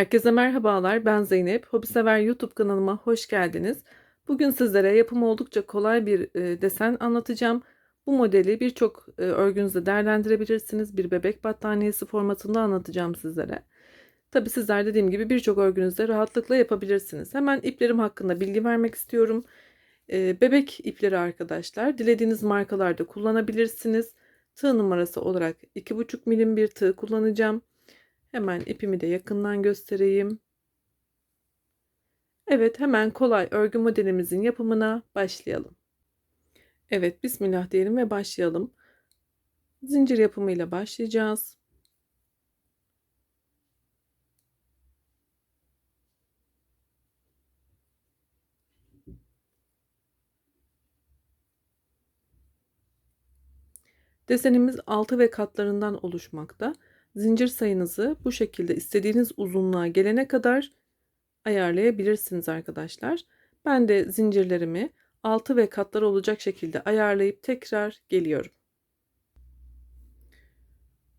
Herkese merhabalar. Ben Zeynep. Hobisever YouTube kanalıma hoş geldiniz. Bugün sizlere yapımı oldukça kolay bir e, desen anlatacağım. Bu modeli birçok e, örgünüzde değerlendirebilirsiniz. Bir bebek battaniyesi formatında anlatacağım sizlere. Tabi sizler dediğim gibi birçok örgünüzde rahatlıkla yapabilirsiniz. Hemen iplerim hakkında bilgi vermek istiyorum. E, bebek ipleri arkadaşlar. Dilediğiniz markalarda kullanabilirsiniz. Tığ numarası olarak 2,5 milim bir tığ kullanacağım. Hemen ipimi de yakından göstereyim. Evet hemen kolay örgü modelimizin yapımına başlayalım. Evet bismillah diyelim ve başlayalım. Zincir yapımıyla başlayacağız. Desenimiz altı ve katlarından oluşmakta. Zincir sayınızı bu şekilde istediğiniz uzunluğa gelene kadar ayarlayabilirsiniz arkadaşlar. Ben de zincirlerimi altı ve katlar olacak şekilde ayarlayıp tekrar geliyorum.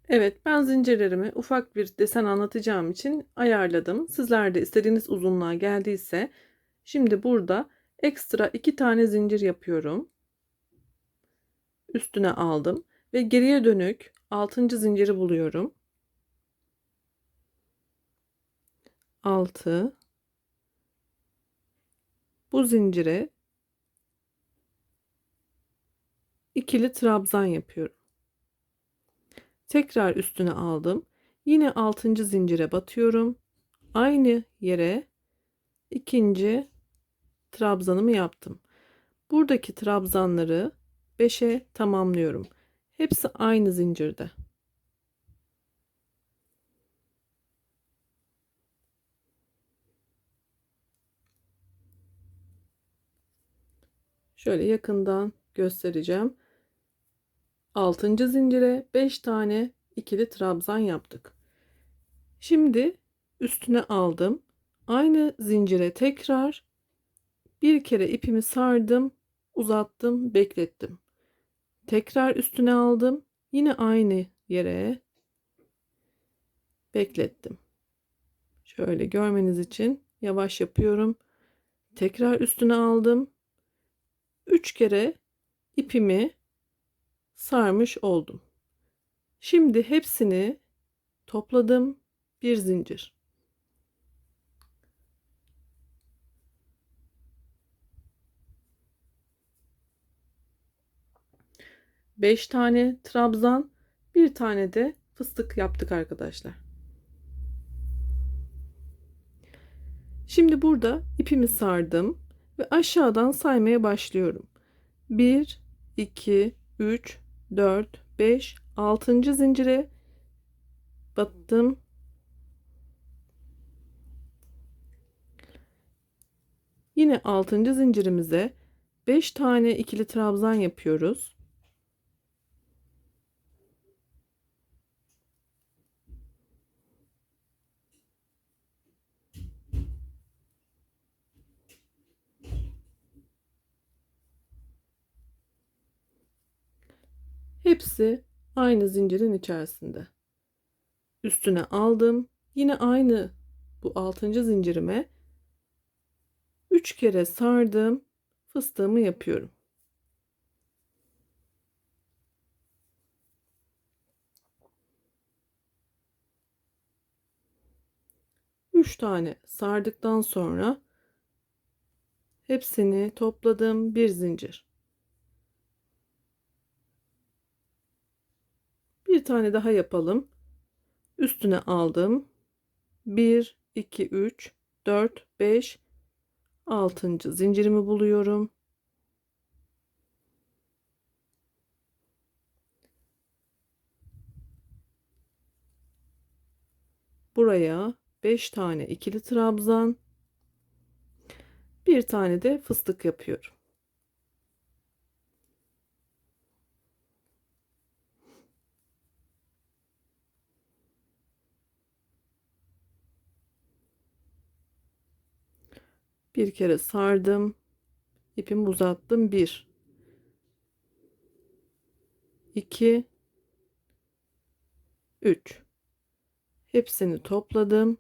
Evet ben zincirlerimi ufak bir desen anlatacağım için ayarladım. Sizler de istediğiniz uzunluğa geldiyse şimdi burada ekstra iki tane zincir yapıyorum. Üstüne aldım ve geriye dönük 6. zinciri buluyorum. 6 bu zincire ikili trabzan yapıyorum. Tekrar üstüne aldım. Yine 6. zincire batıyorum. Aynı yere ikinci trabzanımı yaptım. Buradaki trabzanları 5'e tamamlıyorum. Hepsi aynı zincirde. Şöyle yakından göstereceğim. 6. zincire 5 tane ikili trabzan yaptık. Şimdi üstüne aldım. Aynı zincire tekrar bir kere ipimi sardım, uzattım, beklettim. Tekrar üstüne aldım. Yine aynı yere beklettim. Şöyle görmeniz için yavaş yapıyorum. Tekrar üstüne aldım. 3 kere ipimi sarmış oldum. Şimdi hepsini topladım. Bir zincir. Beş tane trabzan, bir tane de fıstık yaptık arkadaşlar. Şimdi burada ipimi sardım ve aşağıdan saymaya başlıyorum. 1 2 3 4 5 6. zincire battım. Yine 6. zincirimize 5 tane ikili trabzan yapıyoruz. Hepsi aynı zincirin içerisinde. Üstüne aldım. Yine aynı bu altıncı zincirime 3 kere sardım. Fıstığımı yapıyorum. Üç tane sardıktan sonra hepsini topladım bir zincir. Bir tane daha yapalım. Üstüne aldım. 1, 2, 3, 4, 5, 6. zincirimi buluyorum. Buraya 5 tane ikili trabzan, bir tane de fıstık yapıyorum. Bir kere sardım ipimi uzattım bir iki üç hepsini topladım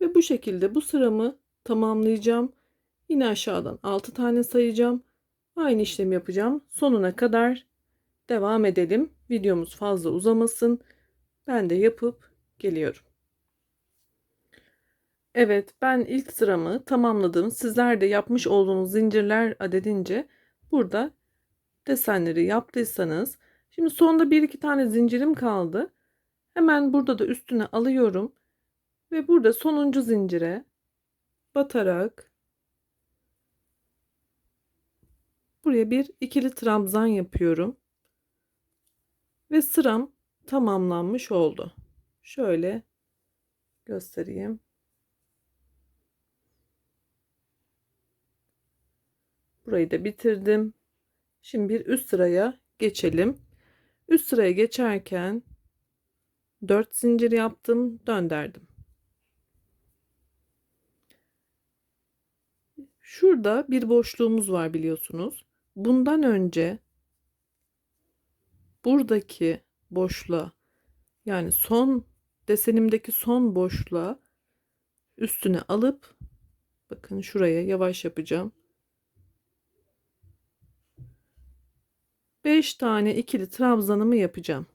Ve bu şekilde bu sıramı tamamlayacağım. Yine aşağıdan 6 tane sayacağım. Aynı işlemi yapacağım. Sonuna kadar devam edelim. Videomuz fazla uzamasın. Ben de yapıp geliyorum. Evet ben ilk sıramı tamamladım. Sizler de yapmış olduğunuz zincirler adedince burada desenleri yaptıysanız. Şimdi sonda bir iki tane zincirim kaldı. Hemen burada da üstüne alıyorum. Ve burada sonuncu zincire batarak buraya bir ikili trabzan yapıyorum. Ve sıram tamamlanmış oldu. Şöyle göstereyim. Burayı da bitirdim. Şimdi bir üst sıraya geçelim. Üst sıraya geçerken 4 zincir yaptım, dönderdim. Şurada bir boşluğumuz var biliyorsunuz. Bundan önce buradaki boşluğa yani son desenimdeki son boşluğa üstüne alıp bakın şuraya yavaş yapacağım. 5 tane ikili trabzanımı yapacağım.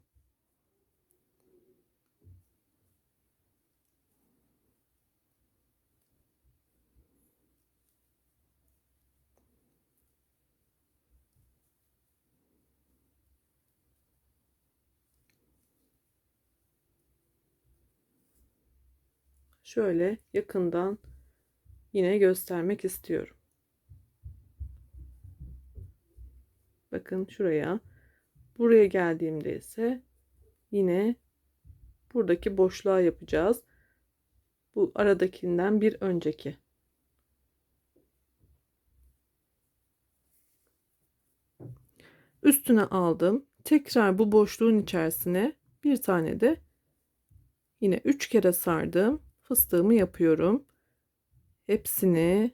Şöyle yakından yine göstermek istiyorum. Bakın şuraya. Buraya geldiğimde ise yine buradaki boşluğa yapacağız. Bu aradakinden bir önceki. Üstüne aldım. Tekrar bu boşluğun içerisine bir tane de yine üç kere sardım. Fıstığımı yapıyorum. Hepsini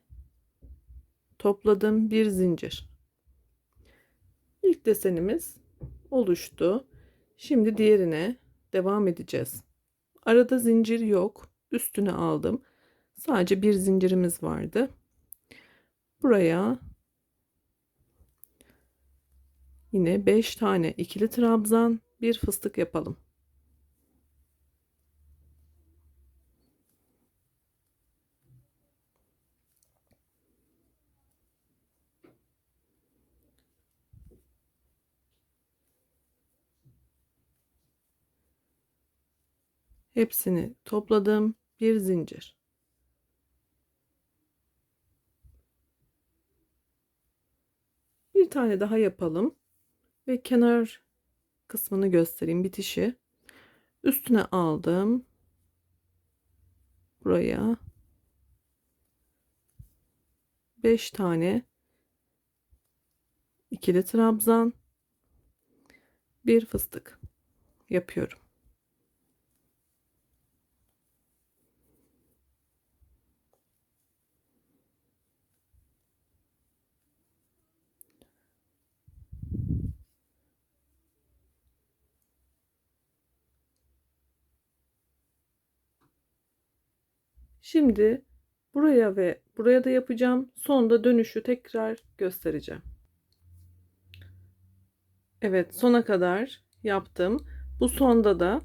topladım. Bir zincir. İlk desenimiz oluştu. Şimdi diğerine devam edeceğiz. Arada zincir yok. Üstüne aldım. Sadece bir zincirimiz vardı. Buraya yine 5 tane ikili trabzan, bir fıstık yapalım. Hepsini topladım. Bir zincir. Bir tane daha yapalım. Ve kenar kısmını göstereyim bitişi. Üstüne aldım. Buraya 5 tane ikili trabzan bir fıstık yapıyorum. Şimdi buraya ve buraya da yapacağım. Sonda dönüşü tekrar göstereceğim. Evet sona kadar yaptım. Bu sonda da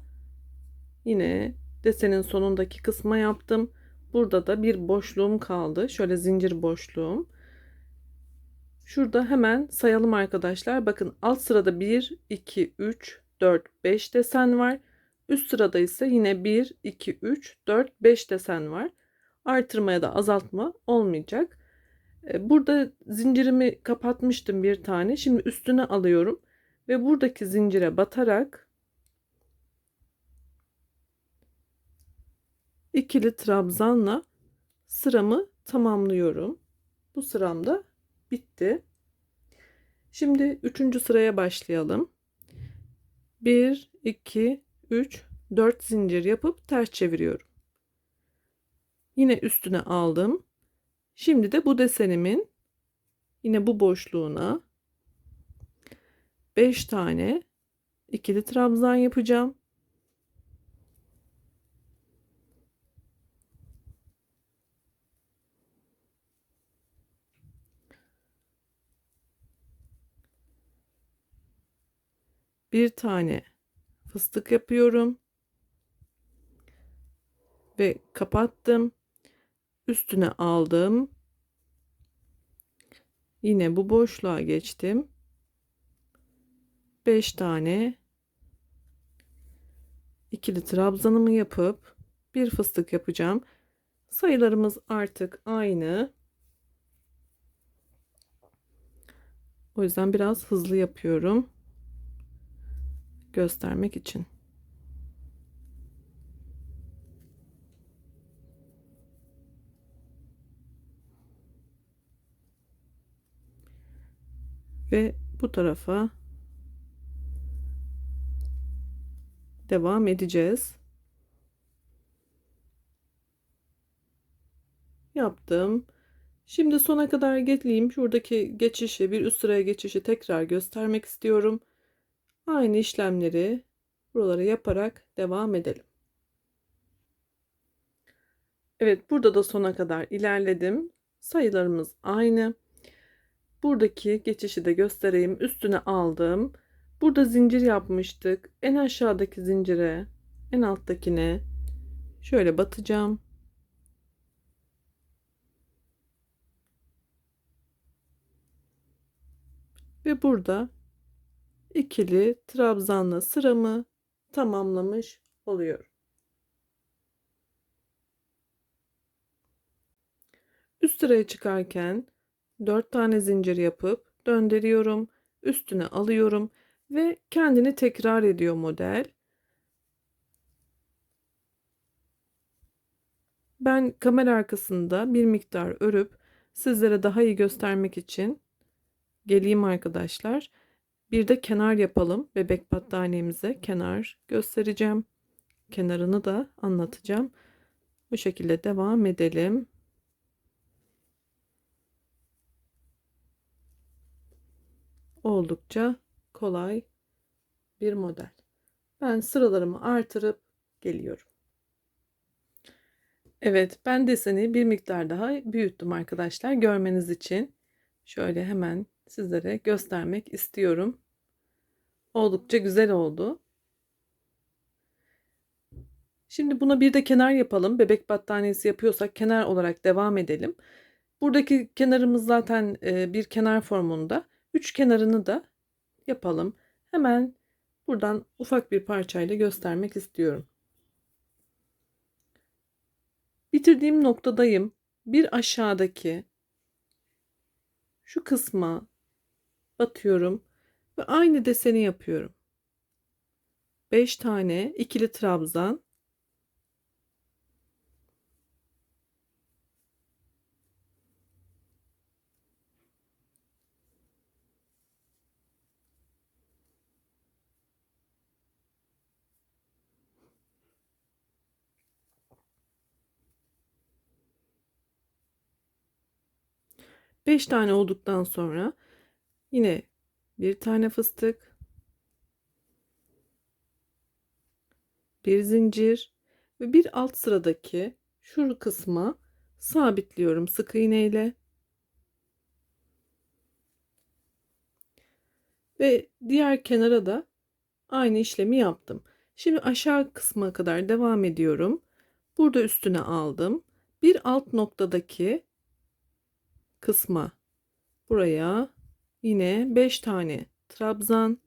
yine desenin sonundaki kısma yaptım. Burada da bir boşluğum kaldı. Şöyle zincir boşluğum. Şurada hemen sayalım arkadaşlar. Bakın alt sırada 1, 2, 3, 4, 5 desen var. Üst sırada ise yine 1, 2, 3, 4, 5 desen var. Artırma ya da azaltma olmayacak. E, burada zincirimi kapatmıştım bir tane. Şimdi üstüne alıyorum. Ve buradaki zincire batarak ikili trabzanla sıramı tamamlıyorum. Bu sıram da bitti. Şimdi üçüncü sıraya başlayalım. 1, 2, 3, 4 zincir yapıp ters çeviriyorum. Yine üstüne aldım. Şimdi de bu desenimin yine bu boşluğuna 5 tane ikili trabzan yapacağım. Bir tane fıstık yapıyorum ve kapattım. Üstüne aldım. Yine bu boşluğa geçtim. 5 tane ikili trabzanımı yapıp bir fıstık yapacağım. Sayılarımız artık aynı. O yüzden biraz hızlı yapıyorum. Göstermek için. Ve bu tarafa devam edeceğiz. Yaptım. Şimdi sona kadar getleyeyim. Şuradaki geçişi, bir üst sıraya geçişi tekrar göstermek istiyorum. Aynı işlemleri buralara yaparak devam edelim. Evet, burada da sona kadar ilerledim. Sayılarımız aynı. Buradaki geçişi de göstereyim. Üstüne aldım. Burada zincir yapmıştık. En aşağıdaki zincire, en alttakine şöyle batacağım. Ve burada ikili trabzanlı sıramı tamamlamış oluyorum. Üst sıraya çıkarken 4 tane zincir yapıp döndürüyorum. Üstüne alıyorum ve kendini tekrar ediyor model. Ben kamera arkasında bir miktar örüp sizlere daha iyi göstermek için geleyim arkadaşlar. Bir de kenar yapalım. Bebek battaniyemize kenar göstereceğim. Kenarını da anlatacağım. Bu şekilde devam edelim. Oldukça kolay bir model. Ben sıralarımı artırıp geliyorum. Evet ben deseni bir miktar daha büyüttüm arkadaşlar görmeniz için. Şöyle hemen sizlere göstermek istiyorum. Oldukça güzel oldu. Şimdi buna bir de kenar yapalım. Bebek battaniyesi yapıyorsak kenar olarak devam edelim. Buradaki kenarımız zaten bir kenar formunda. Üç kenarını da yapalım. Hemen buradan ufak bir parçayla göstermek istiyorum. Bitirdiğim noktadayım. Bir aşağıdaki şu kısma batıyorum ve aynı deseni yapıyorum. 5 tane ikili trabzan Beş tane olduktan sonra yine bir tane fıstık, bir zincir ve bir alt sıradaki şu kısma sabitliyorum sık iğne ile. Ve diğer kenara da aynı işlemi yaptım. Şimdi aşağı kısma kadar devam ediyorum. Burada üstüne aldım. Bir alt noktadaki kısma buraya yine 5 tane trabzan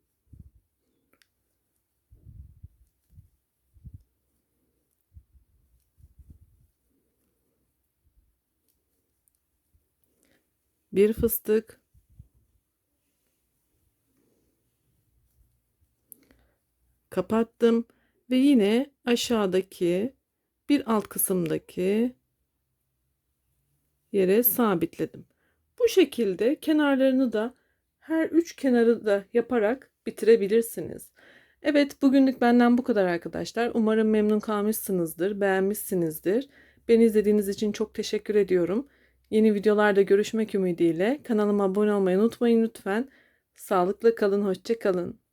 bir fıstık kapattım ve yine aşağıdaki bir alt kısımdaki yere sabitledim. Bu şekilde kenarlarını da her üç kenarı da yaparak bitirebilirsiniz. Evet bugünlük benden bu kadar arkadaşlar. Umarım memnun kalmışsınızdır, beğenmişsinizdir. Beni izlediğiniz için çok teşekkür ediyorum. Yeni videolarda görüşmek ümidiyle kanalıma abone olmayı unutmayın lütfen. Sağlıklı kalın, hoşça kalın.